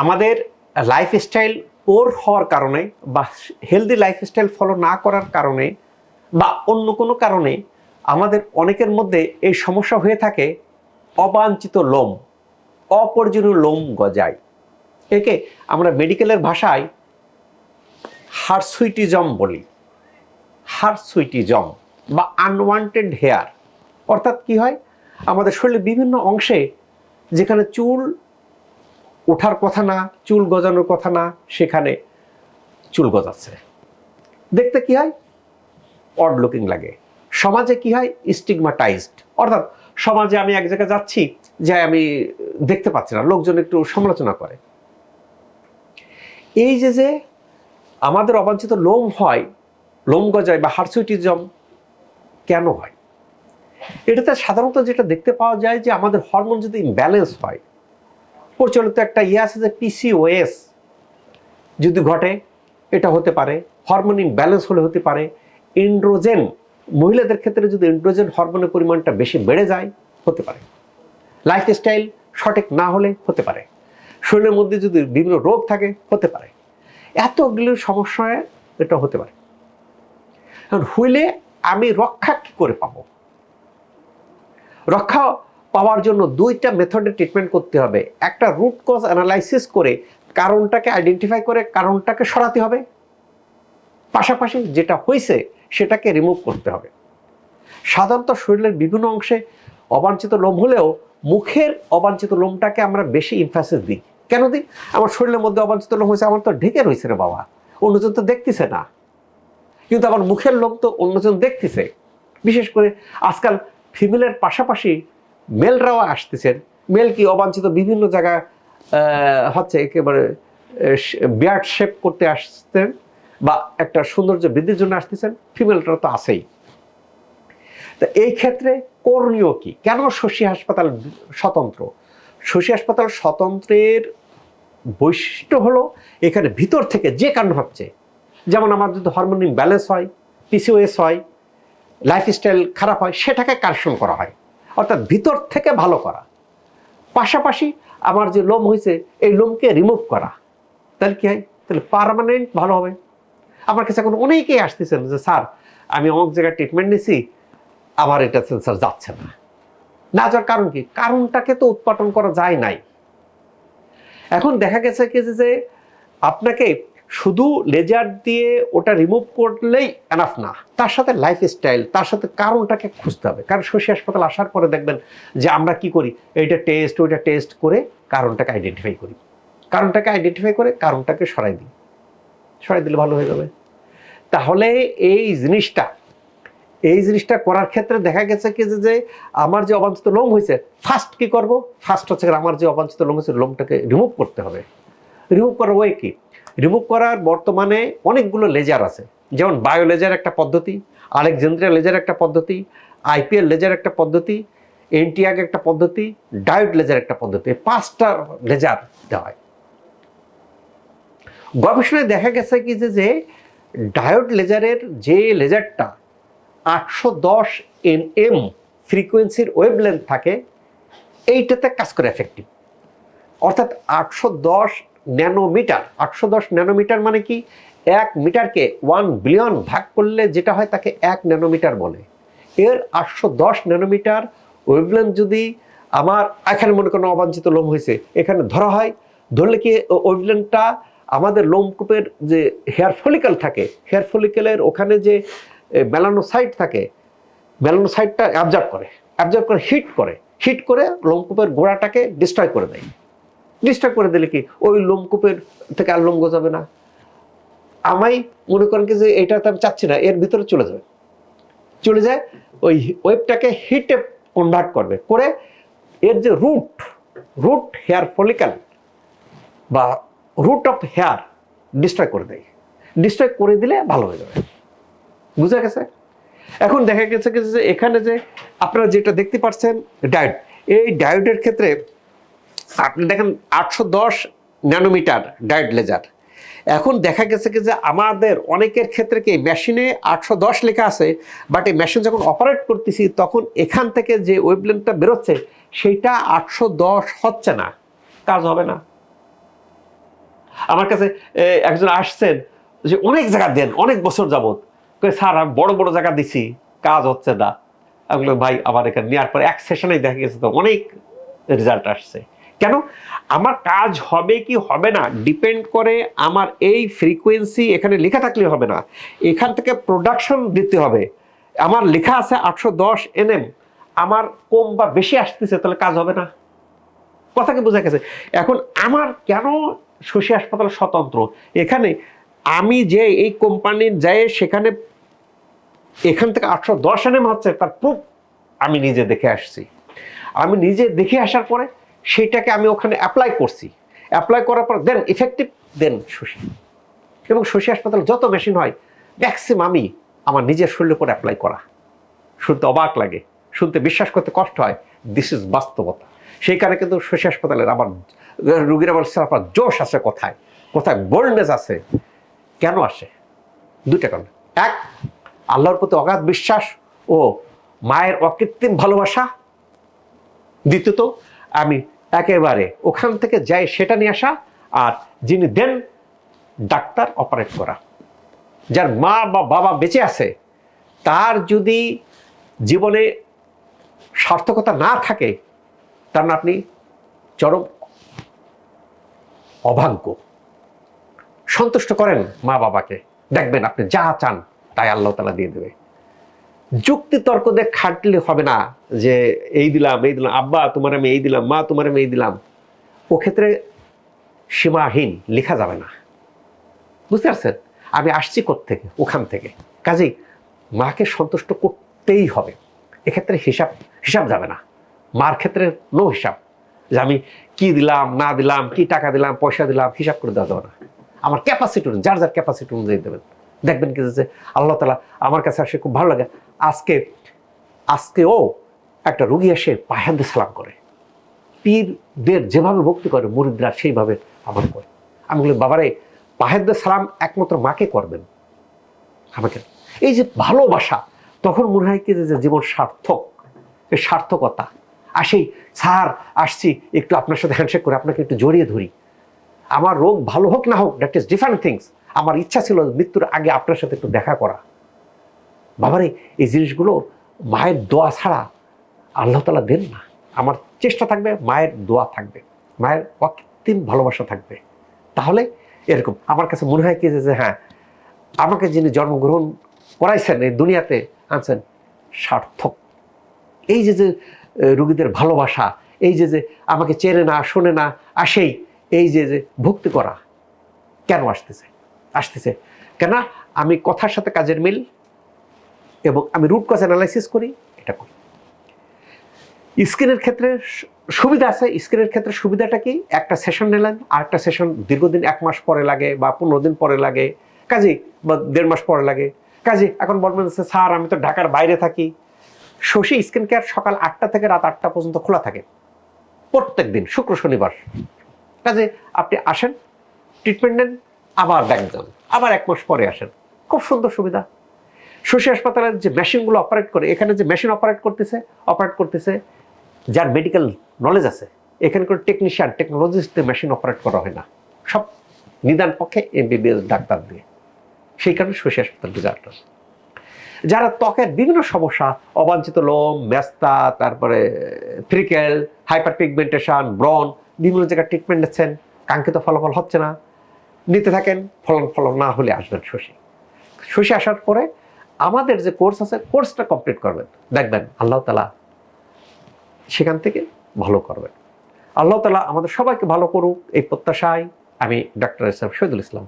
আমাদের লাইফস্টাইল পোর হওয়ার কারণে বা হেলদি লাইফস্টাইল ফলো না করার কারণে বা অন্য কোনো কারণে আমাদের অনেকের মধ্যে এই সমস্যা হয়ে থাকে, অবাঞ্ছিত লোম, অপরজনীয় লোম গজায়। একে আমরা মেডিকেলের ভাষায় হারসুইটিজম বলি। হারসুইটিজম বা আনওয়ান্টেড হেয়ার অর্থাৎ কি হয়? আমাদের শরীরের বিভিন্ন অংশে যেখানে চুল ওঠার কথা না, চুল গজানোর কথা না, সেখানে চুল গজাচ্ছে। দেখতে কি হয়? অড লুকিং লাগে। সমাজে কি হয়? স্টিগমাটাইজড অর্থাৎ সমাজে আমি এক জায়গায় যাচ্ছি যে আমি দেখতে পাচ্ছি না, লোকজন একটু সমালোচনা করে। এই যে যে আমাদের অবাঞ্ছিত লোম হয়, লোম গজায় বা হার্সুইটিজম কেন হয়? এটাতে সাধারণত যেটা দেখতে পাওয়া যায় যে আমাদের হরমোন যদি ইমব্যালেন্স হয় প্রচলিত একটা ইয়ে আছে যে পিসিওএস যদি ঘটে, এটা হতে পারে হরমোন ইমব্যালেন্স হলে হতে পারে এন্ড্রোজেন মহিলাদের ক্ষেত্রে যদি এন্ড্রোজেন হরমোনের পরিমাণটা বেশি বেড়ে যায়, হতে পারে। লাইফস্টাইল সঠিক না হলে হতে পারে। শরীরের মধ্যে যদি বিভিন্ন রোগ থাকে, হতে পারে। এতগুলো সমস্যায় এটা হতে পারে। এখন হইলে আমি রক্ষা কি করে পাবো? রক্ষা পাওয়ার জন্য দুইটা মেথডে ট্রিটমেন্ট করতে হবে। একটা রুট কজ অ্যানালাইসিস করে কারণটাকে আইডেন্টিফাই করে কারণটাকে সরাতে হবে। পাশাপাশি যেটা হয়েছে সেটাকে রিমুভ করতে হবে। সাধারণত শরীরের বিভিন্ন অংশে অবাঞ্ছিত লোম হলেও মুখের অবাঞ্ছিত লোমটাকে আমরা বেশি ইনফাসিস দিই। কেন দিই? আমার শরীরের মধ্যে অবাঞ্ছিত লোম হয়েছে, আমার তো ঢেকে রয়েছে রে বাবা। অন্যজন তো দেখতেছে না। কিন্তু আমার মুখের লোম তো অন্যজন দেখতেছে। বিশেষ করে আজকাল ফিমেলের পাশাপাশি মেলরাও আসতেছেন। মেল কি অবাঞ্ছিত বিভিন্ন জায়গায় আহ, হচ্ছে একেবারে বিয়ার্ড শেপ করতে আসতেন বা একটা সৌন্দর্য বৃদ্ধির জন্য আসতেছেন ফিমেলটা তো আছেই। তা এই ক্ষেত্রে করণীয় কি? কেন শশী হাসপাতাল স্বতন্ত্র? শশী হাসপাতাল স্বতন্ত্রের বৈশিষ্ট্য হলো এখানে ভিতর থেকে যে কারণ হচ্ছে যেমন আমার যদি হরমোন ব্যালেন্স হয় পিসিওএস হয় লাইফস্টাইল খারাপ হয় সেটাকে কারেকশন করা হয়। অর্থাৎ ভিতর থেকে ভালো করা। পাশাপাশি আমার যে লোম হয়েছে এই লোমকে রিমুভ করা। তাহলে কি হয়? তাহলে পার্মানেন্ট ভালো হবে। আমার কাছে এখন অনেকেই আসতেছেন যে, স্যার, আমি অনেক জায়গায় ট্রিটমেন্ট নিছি, আমার এটা স্যার যাচ্ছে না। না যাওয়ার কারণ কি? কারণটাকে তো উৎপাদন করা যায় নাই। এখন দেখা গেছে কি যে আপনাকে শুধু লেজার দিয়ে ওটা রিমুভ করলেই এনাফ না। তার সাথে লাইফস্টাইল তার সাথে কারণটাকে খুঁজতে হবে। কারণ শশী হাসপাতাল আসার পরে দেখবেন যে আমরা কি করি? এইটা টেস্ট ওইটা টেস্ট করে কারণটাকে আইডেন্টিফাই করি। কারণটাকে আইডেন্টিফাই করে কারণটাকে সরাই দিই। সরাই দিলে ভালো হয়ে যাবে। তাহলে এই জিনিসটা এই জিনিসটা করার ক্ষেত্রে দেখা গেছে কি যে- আমার যে অবাঞ্ছিত লোম হয়েছে ফার্স্ট কি করব? ফার্স্ট হচ্ছে আমার যে অবাঞ্ছিত লোম হয়েছে, লোমটাকে রিমুভ করতে হবে। রিমুভ করার ওয়ে কি? রিমুভ করার বর্তমানে অনেকগুলো লেজার আছে। যেমন বায়ো লেজার একটা পদ্ধতি আলেকজেন্দ্রিয়া লেজার একটা পদ্ধতি আইপিএল লেজার একটা পদ্ধতি এনটিআগ একটা পদ্ধতি ডায়োড লেজার একটা পদ্ধতি পাঁচটা লেজার দেওয়া হয়। গবেষণায় দেখা গেছে কি যে যে ডায়োড লেজারের যে লেজারটা আটশো দশ এন এম ফ্রিকোয়েন্সির ওয়েভলেন্থ থাকে, এইটাতে কাজ করে এফেক্টিভ অর্থাৎ আটশো দশ ন্যানোমিটার, আটশো দশ ন্যানোমিটার মানে কি? এক মিটারকে ওয়ান বিলিয়ন ভাগ করলে যেটা হয় তাকে এক ন্যানোমিটার বলে। এর আটশো দশ ন্যানোমিটার ওয়েভলেন্থ যদি আমার, এখানে মনে কোনো অবাঞ্ছিত লোম হয়েছে, এখানে ধরা হয়, ধরলে কি ওয়েভলেন্থটা আমাদের লোমকূপের যে হেয়ার ফলিক্যাল থাকে হেয়ার ফলিক্যালের ওখানে যে মেলানোসাইট থাকে মেলানোসাইটটা অ্যাবজার্ভ করে অ্যাবজার্ভ করে হিট করে হিট করে লোমকূপের গোড়াটাকে ডিস্ট্রয় করে দেয়। ডিস্ট্রয় করে দিলে কি? ওই লোমকূপের থেকে আর লোম গজাবে না। আমাই মনে করেন কি যে এটা তো আমি চাচ্ছি না, এর ভিতরে চলে যাবে। চলে যায়, ওই ওয়েবটাকে হিটে কনভার্ট করবে। করে এর যে রুট রুট হেয়ার ফলিক্যাল বা রুট অফ হেয়ার ডিস্ট্রয় করে দেয়। ডিস্ট্রয় করে দিলে ভালো হয়ে যাবে। বুঝা গেছে? এখন দেখা গেছে যে এখানে যে আপনারা যেটা দেখতে পাচ্ছেন ডায়োড এই ডায়োডের ক্ষেত্রে আপনি দেখেন আটশো দশ ন্যানোমিটার ডায়েট লেজার। এখন দেখা গেছে কি যে আমাদের অনেকের ক্ষেত্রে কি মেশিনে আটশো দশ লেখা আছে বাট এই মেশিন যখন অপারেট করতেছি তখন এখান থেকে যে ওয়েবলেন্থটা বেরোচ্ছে সেইটা আটশো দশ হচ্ছে না, কাজ হবে না। আমার কাছে একজন আসছেন যে অনেক জায়গা দেন, অনেক বছর যাবত স্যার, আমি বড় বড় জায়গা দিছি, কাজ হচ্ছে না। ভাই, আমার এখানে নেওয়ার পর এক সেশনেই দেখা গেছে তো অনেক রেজাল্ট আসছে। কেন? আমার কাজ হবে কি হবে না? ডিপেন্ড করে আমার এই ফ্রিকোয়েন্সি এখানে লেখা থাকলে হবে না। এখান থেকে প্রোডাকশন দিতে হবে। আমার লেখা আছে আটশো দশ এনএম আমার কম বা বেশি আসতেছে, তাহলে কাজ হবে না। কথা কি বোঝা গেছে? এখন আমার কেন শশী হাসপাতাল স্বতন্ত্র? এখানে আমি যে এই কোম্পানির যাই সেখানে এখান থেকে আটশো দশ এনএম হচ্ছে, তার প্রুফ আমি নিজে দেখে আসছি। আমি নিজে দেখে আসার পরে সেটাকে আমি ওখানে অ্যাপ্লাই করছি। অ্যাপ্লাই করার পর দেন ইফেক্টিভ দেন শশী। এবং শশী হাসপাতাল যত মেশিন হয় ম্যাক্সিমামই আমার নিজের শরীরের উপর অ্যাপ্লাই করা। শুনতে অবাক লাগে, শুনতে বিশ্বাস করতে কষ্ট হয় দিস ইজ বাস্তবতা। সেই কারণে কিন্তু শশী হাসপাতালের আমার রুগীরা বলছে আপনার জোশ আছে কোথায়? কোথায় বোল্ডনেস আছে? কেন আসে? দুটা কারণ। এক, আল্লাহর প্রতি অগাধ বিশ্বাস ও মায়ের অকৃত্রিম ভালোবাসা। দ্বিতীয়ত আমি একেবারে ওখান থেকে যাই সেটা নিয়ে আসা, আর যিনি দেন ডাক্তার অপারেট করা। যার মা বা বাবা বেঁচে আছে, তার যদি জীবনে সার্থকতা না থাকে, তার মানে আপনি চরম অভাগ্য। সন্তুষ্ট করেন মা বাবাকে। দেখবেন আপনি যা চান, তাই আল্লাহ তালা দিয়ে দেবে। যুক্তি তর্ক দিয়ে খাটলে হবে না যে এই দিলাম এই দিলাম, আব্বা, তোমার আমি এই দিলাম, মা, তোমার আমি এই দিলাম। ও ক্ষেত্রে সীমাহীন, লেখা যাবে না। বুঝতে পারছেন? আমি আসছি থেকে ওখান থেকে। কাজেই মাকে সন্তুষ্ট করতেই হবে। এক্ষেত্রে হিসাব হিসাব যাবে না। মার ক্ষেত্রে নো হিসাব। যে আমি কি দিলাম, না দিলাম, কি টাকা দিলাম, পয়সা দিলাম, হিসাব করে দেওয়া যাবে না। আমার ক্যাপাসিটি যার যার ক্যাপাসিটি অনুযায়ী দেবেন। দেখবেন কি যে আল্লাহ তালা আমার কাছে আসে, খুব ভালো লাগে। আজকে, আজকেও একটা রুগী এসে পাহান্দে সালাম করে। পীরদের যেভাবে ভক্তি করে, মুরিদরা সেইভাবে আমার করে। আমি বলি, বাবারে পাহেদ্দে সালাম একমাত্র মাকে করবেন। আমাকে এই যে ভালোবাসা, তখন মনে হয় কি যে জীবন সার্থক এই সার্থকতা। আসেই, স্যার, আসছি, একটু আপনার সাথে হ্যান্ডশেক করে আপনাকে একটু জড়িয়ে ধরি। আমার রোগ ভালো হোক না হোক দ্যাট ইজ ডিফারেন্ট থিংস আমার ইচ্ছা ছিল মৃত্যুর আগে আপনার সাথে একটু দেখা করা। বাবারে, এই জিনিসগুলো মায়ের দোয়া ছাড়া আল্লাহ তালা দেন না। আমার চেষ্টা থাকবে, মায়ের দোয়া থাকবে, মায়ের অকৃত্রিম ভালোবাসা থাকবে। তাহলে এরকম, আমার কাছে মনে হয় কি যে হ্যাঁ আমাকে যিনি জন্মগ্রহণ করাইছেন এই দুনিয়াতে, আনছেন সার্থক। এই যে যে রুগীদের ভালোবাসা, এই যে যে, আমাকে চেনে না, শোনে না, আসেই, এই যে যে, ভক্তি করা, কেন আসতেছে? আসতেছে। কেন? আমি কথার সাথে কাজের মিল এবং আমি রুট কজ অ্যানালাইসিস করি, এটা করি। স্ক্রিনের ক্ষেত্রে সুবিধা আছে স্ক্রিনের ক্ষেত্রে সুবিধাটা কি? একটা সেশন নিলেন আর একটা সেশন দীর্ঘদিন, এক মাস পরে লাগে বা পনেরো দিন পরে লাগে। কাজে বা দেড় মাস পরে লাগে। কাজে এখন বলবেন স্যার, আমি তো ঢাকার বাইরে থাকি। শশী স্কিন কেয়ার সকাল আটটা থেকে রাত আটটা পর্যন্ত খোলা থাকে। প্রত্যেক দিন শুক্র, শনিবার। কাজে আপনি আসেন ট্রিটমেন্ট নেন, আবার যান। আবার এক মাস পরে আসেন। খুব সুন্দর সুবিধা। শশী হাসপাতালের যে মেশিনগুলো অপারেট করে, এখানে যে মেশিন অপারেট করতেছে অপারেট করতেছে, যার মেডিকেল নলেজ আছে এখানে কোনো টেকনিশিয়ান টেকনোলজিস্টে মেশিন অপারেট করা হয় না। সব নিদান পক্ষে এমবিবিএস ডাক্তার দিয়ে। সেই কারণে শশী হাসপাতাল ডিজাস্টার যারা ত্বকের বিভিন্ন সমস্যা, অবাঞ্ছিত লোম, মেস্তা, তারপরে ফ্রিকেল হাইপার পিগমেন্টেশন ব্রন বিভিন্ন জায়গায় ট্রিটমেন্ট নিচ্ছেন, কাঙ্ক্ষিত ফলাফল হচ্ছে না। নিতে থাকেন, ফলন ফলন না হলে আসবেন শশী। শশী আসার পরে আমাদের যে কোর্স আছে কোর্সটা কমপ্লিট করবেন। দেখবেন আল্লাহ তালা সেখান থেকে ভালো করবেন। আল্লাহ তালা আমাদের সবাইকে ভালো করুক, এই প্রত্যাশায় আমি doctor S M Shahidul Islam.